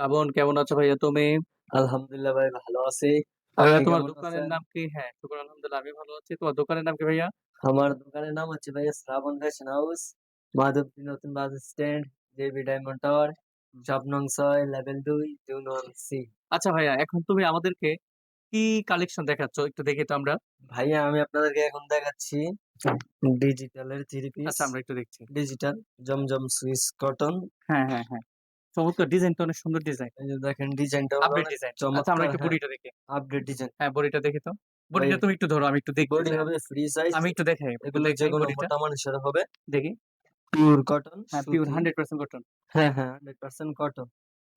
শ্রাবণ কেমন আছো ভাইয়া তুমি? আলহামদুলিল্লাহ ভাই ভালো আছি। ভাইয়া তোমার দোকানের? নাম কি? হ্যাঁ, শুকর আলহামদুলিল্লাহ আমি ভালো আছি। তোমার দোকানের নাম কি ভাইয়া? আমার দোকানের নাম হচ্ছে ভাইয়া শ্রাবণ ফ্যাশন হাউস, মাধবদী নতুন bus stand, JB diamond tower. Shop নং ৬, লেভেল ২, জোন 1 সি। আচ্ছা ভাইয়া, এখন তুমি আমাদেরকে কি কালেকশন দেখাচ্ছ? একটু দেখি তো আমরা। ভাইয়া আমি আপনাদেরকে এখন দেখাচ্ছি হুম। ডিজিটালের থ্রি পিস, আচ্ছা আমরা একটু দেখছি। Digital Zamzam Swiss cotton. হ্যাঁ, হ্যাঁ, হ্যাঁ। চমৎকার ডিজাইনটা অনেক সুন্দর ডিজাইন। এই যে দেখেন ডিজাইনটা আপডেট ডিজাইন। আচ্ছা আমরা একটু হ্যাঁ, বডিটা দেখি। Update design. হ্যাঁ, বডিটা দেখি তো। বডিটা তুমি একটু ধরো, আমি একটু দেখি বডি হবে ফ্রি সাইজ, আমি একটু দেখাই, এগুলো যে কোনো। মোটা মানুষের হবে। দেখি। পিওর কটন, হ্যাঁ, পিওর 100% কটন। হ্যাঁ, হ্যাঁ 100% cotton.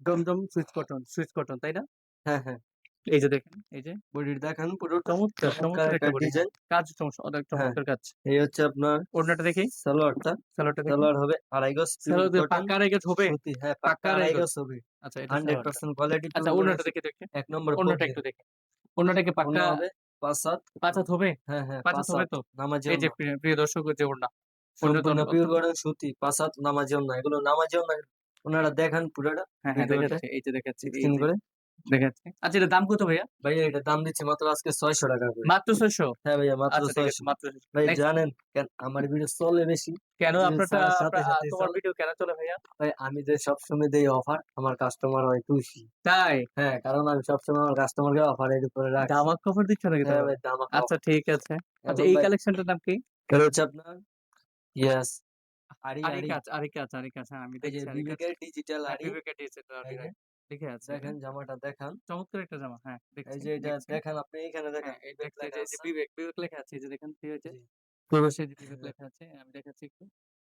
Zamzam Swiss cotton, Swiss cotton, তাই না? হ্যাঁ, হ্যাঁ। এই যে দেখেন, এই যে। বডির দেখেন পুরোটা চমৎকার, চমৎকার একটা। ডিজাইন। কাজ চমৎকার, হ্যাঁ, চমৎকার কাজ। এই হচ্ছে আপনার ওড়নাটা দেখি। সালোয়ারটা। সালোয়ারটা সালোয়ার হবে আড়াই গজ সালোয়ার দিয়ে কটন, আড়াই গজ হবে? সুতি। হ্যাঁ, আড়াই গজ। গজ হবে। আচ্ছা এটা 100% কোয়ালিটি আচ্ছা ওড়নাটা দেখি এক নম্বর ওড়নাটা। একটু দেখি। ওড়নাটা কি পাক্কা হবে ৫ হাত। ৫ হাত হবে? হ্যাঁ, হ্যাঁ ৫ ৫ হাত হবে তো? নামাজি এই যে প্রিয় দর্শক যে ওড়না। সম্পূর্ণ পিওর সুতি 5 হাত নামাজি ওড়না। এগুলো নামাজি ওড়না ওনারা দেখান পুরাটা হ্যাঁ, হ্যাঁ দেখাচ্ছি। এই যে দেখাচ্ছি। স্ক্রিন যে আচ্ছা এটার দাম কত ভাইয়া? ভাইয়া এটার দাম দিচ্ছি মাত্র আজকে ৬০০ টাকা করে। মাত্র ৬০০? হ্যাঁ ভাইয়া মাত্র আচ্ছা ঠিক আছে ৬০০ মাত্র ভাই জানেন কেন আমার ভিডিও চলে বেশি। কেন আপনারটা তোমার ভিডিও কেন চলে ভাইয়া? ভাই আমি যে সবসময় দেই অফার আমার কাস্টমার হয় খুশি। তাই? হ্যাঁ, কারণ আমি সবসময় আমার কাস্টমারকে অফারের উপরে রাখি। দিচ্ছ নাকি হ্যাঁ ভাই আচ্ছা ঠিক আছে। আচ্ছা এই কালেকশনটার নাম কি? এটা হচ্ছে আপনার ইয়েস আরি আরি। কাজ, আরি কাজ, আরি কাজ। হ্যাঁ আমি দেখছি ডিজিটাল হ্যাঁ আরি। ডিজিটাল আরি। লিখে আছে দেখেন জামাটা দেখান। চমৎকার একটা জামা। হ্যাঁ এই যে এটা। দেখেন আপনি এখানে দেখেন হ্যাঁ এই বিবেক যে। বিবেক, বিবেক লেখা আছে। যে দেখেন কি হয়েছে? প্রবাসী বিবেক হ্যাঁ। লেখা আছে। আমি দেখাচ্ছি একটু।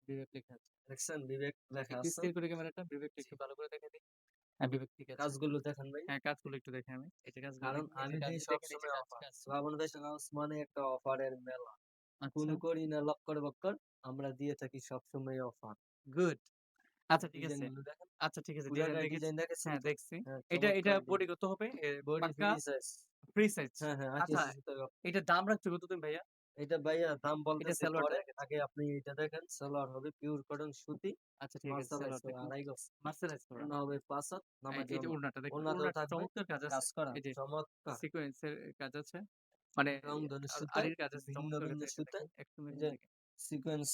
বিবেক লেখা আছে। দেখছেন বিবেক লেখা আছে। করে ক্যামেরাটা বিবেকটা একটু ভালো করে দেখাই দিই। হ্যাঁ বিবেক ঠিক আছে। কাজগুলো দেখেন ভাই। হ্যাঁ কাজগুলো একটু দেখাই আমি। যে কাজগুলো কারণ দেখেন, আমি কাজ দেখেন, যে সবসময় কাজ, অফার। কাজ। শ্রাবণ মানে একটা অফারের মেলা। আচ্ছা। কোনো করি না লক্কর বক্কর। আমরা দিয়ে থাকি সবসময় অফার। গুড। আচ্ছা ঠিক আছে। আচ্ছা ঠিক আছে। ডিজাইন দেখেছি। হ্যাঁ দেখছি। হ্যাঁ এটা এটা বডি কত হবে? Body free size. Free size. হ্যাঁ, হ্যাঁ আচ্ছা ৮০ টাকা। এটার দাম রাখছো কত তুমি ভাইয়া? এটা ভাইয়া দাম এটা পরে। দেখাচ্ছি। আগে আপনি এটা দেখেন সালোয়ার হবে পিওর কটন সুতি। আচ্ছা ঠিক আছে আড়াই গজ। মার্শালাইজ করা। ওড়না হবে ৫ হাত নামাজি এই যে ওড়নাটা দেখুন। ওড়নাটা চমৎকার কাজ আছে কাজ করা চমৎকার। সিকোয়েন্সের কাজ আছে। মানে রংধনু আ সুতায় আরির কাজ আছে ভিন্ন ভিন্ন কাজ আছে সিকোয়েন্স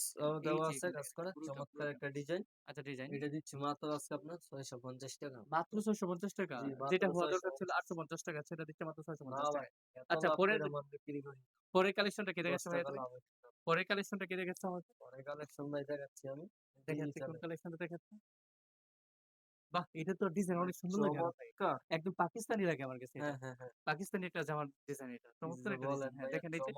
দেওয়া আছে কাজ করা চমৎকার একটা ডিজাইন। আচ্ছা ডিজাইন। এটা দিচ্ছি মাত্র আজকে আপনার ৬৫০ টাকা। মাত্র ৬৫০ টাকা? যেটা মাত্র হওয়া দরকার ছিল আটশো পঞ্চাশ টাকা সেটা দিচ্ছে মাত্র ছয়শো পঞ্চাশ টাকা। আচ্ছা পরে পরের। পরের কালেকশনটা কে ১০ দেখাচ্ছো না। পরের কালেকশনটা কে দেখাচ্ছো আমাকে? পরে কালেকশন ভাই দেখাচ্ছি আমি। দেখাচ্ছি কোন কালেকশনটা দেখাচ্ছো? বাহ! এটা তো ডিজাইন অনেক সুন্দর লাগে। একদম পাকিস্তানি লাগে আমার কাছে। হ্যাঁ, হ্যাঁ, হ্যাঁ। পাকিস্তানি একটা জামার ডিজাইন এটা। চমৎকার একটা ডিজাইন। হ্যাঁ দেখেন এই যে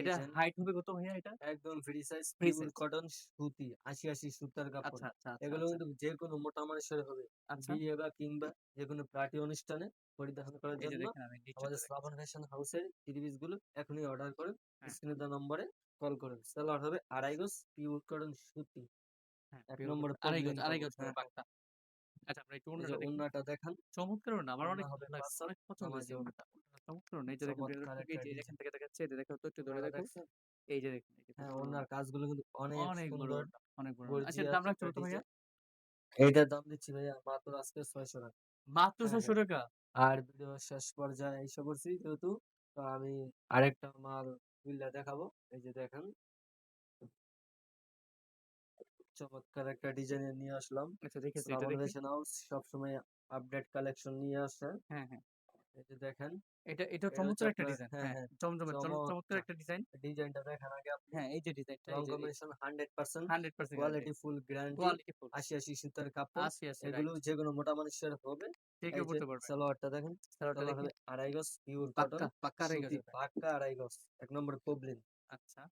এটা হাইট হবে কত ভাইয়া এটা? একদম ফ্রি সাইজ পিওর কটন সুতি ৮০, ৮০ সুতার কাপড়। আচ্ছা, আচ্ছা, আচ্ছা, এগুলো। কিন্তু যেকোনো মোটা মানুষের হবে। বিয়ে বা কিংবা যেকোনো পার্টি অনুষ্ঠানে পরিধান করার জন্য আমাদের শ্রাবণ ফ্যাশন হাউসের পিসগুলো এখনই অর্ডার করুন। স্ক্রিনে দেওয়া নম্বরে কল করুন। সালোয়ার হবে আড়াই গজ পিওর কটন সুতি। এক নম্বর আড়াই গজ, আড়াই। গজ করে হ্যাঁ, হ্যাঁ। পাক্কা। আচ্ছা আমরা একটু এই দেখি। ওড়নাটা দেখান। চমৎকার ওড়না। আমার অনেক হবে লাইক ৫ হাত অনেক পছন্দ হয়েছে নামাজি ওড়না। ওড়নাটা। ওড়নাটা চমৎকার ওড়না। এই যে দেখুন প্রিয় চমৎকার দর্শক এই যে এখান থেকে দেখাচ্ছে। এই দেখো তো একটু ধরে দেখো। এই যে দেখুন হ্যাঁ কত বড় ওড়নার ওড়না। কাজগুলো কিন্তু অনেক অনেক বড় অনেক বড় আচ্ছা দাম রাখছো একটা ভাইয়া? এইটার দাম দিচ্ছি ভাইয়া মাত্র আজকে ৬০০ টাকা। মাত্র হ্যাঁ, ৬০০ হ্যাঁ। টাকা? আর ভিডিও শেষ পর্যায়ে এসে পড়ছি যেহেতু তো আমি আরেকটা মাল দেখাবো। এই যে দেখেন। চমৎকার একটা ডিজাইনের নিয়ে আসলাম। আচ্ছা দেখেছি এটা দেখি। সবসময় আপডেট কালেকশন নিয়ে আসে। হ্যাঁ, হ্যাঁ। এই যে দেখেন। এটা এটা চমৎকার একটা ডিজাইন। হ্যাঁ, হ্যাঁ, হ্যাঁ। চমৎকার চমৎকার। একটা ডিজাইন। ডিজাইনটা দেখেন আগে আপনি। হ্যাঁ, এই যে ডিজাইনটা রং যে combination 100% 100% quality. Full guarantee. Quality full. ৮০, ৮০ সুতার কাপড়। ৮০, ৮০ এগুলো রাইট। যেকোনো মোটা মানুষের হবে। যে যে পড়তে পারবে। সালোয়ারটা দেখেন। সালোয়ারটা সালোয়ার দেখি। হবে আড়াই গজ পিওর কটন পাক্কা আড়াই গজের। পাক্কা আড়াই গজ। এক নম্বর প্রবলেম। আচ্ছা।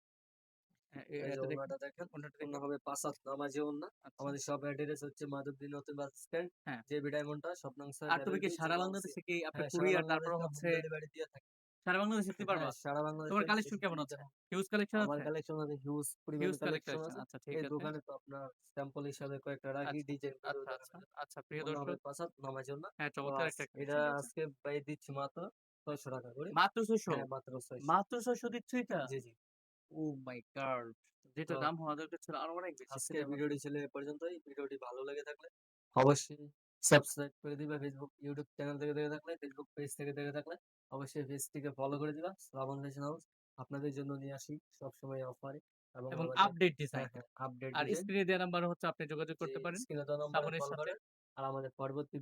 দেখেন। ওড়নাটা ওড়না হবে ৫ নামাজি ওড়না। আমাদের শপ অ্যাড্রেস হচ্ছে মাধবদী নতুন বাস স্ট্যান্ড। জেবি ডায়মন্ড নং ৬ আর তুমি কি সারা জোন 1 সি। বাংলাদেশে কি আপনার কুরিয়ার তারপর হচ্ছে ডেলিভারি দিয়ে থাকি। সারা বাংলাদেশে দিতে পারবা? সারা তোমার কালেকশন কেমন আছে? হিউজ কালেকশন আমার কালেকশন আছে হিউজ হিউজ কালেকশন কালেকশন আচ্ছা ঠিক আছে। দোকানে তো আপনার স্যাম্পল হিসাবে কয়েকটা রাখি আচ্ছা, ডিজাইন আচ্ছা, আচ্ছা, আচ্ছা প্রিয় দর্শক ৫ নামাজি ওড়না। হ্যাঁ, চমৎকার একটা এটা আজকে ভাই দিচ্ছি মাত্র ৬০০ টাকা করে। মাত্র ৬০০? মাত্র ৬০০। মাত্র ৬০০ দিচ্ছ এটা? জি, জি। Oh my God! যেটা দাম হওয়া দরকার ছিল আরও অনেক বেশি। আমার ভিডিওটি ছিল এ পর্যন্তই। ভিডিওটি ভালো লেগে থাকলে অবশ্যই সাবস্ক্রাইব করে দিবা ফেসবুক, ইউটিউব চ্যানেল থেকে দেখে থাকলে, ফেসবুক পেজ থেকে দেখে থাকলে অবশ্যই পেজটিকে ফলো করে দিবা। শ্রাবণ ফ্যাশন হাউস আপনাদের জন্য নিয়ে আসি সবসময় অফারে এবং আপডেট ডিজাইন। আপডেট আর স্ক্রিনে দেওয়া নাম্বার হচ্ছে আপনি যোগাযোগ করতে পারেন স্ক্রিনে দেওয়া নম্বরে শ্রাবণের কল আর আমাদের পরবর্তী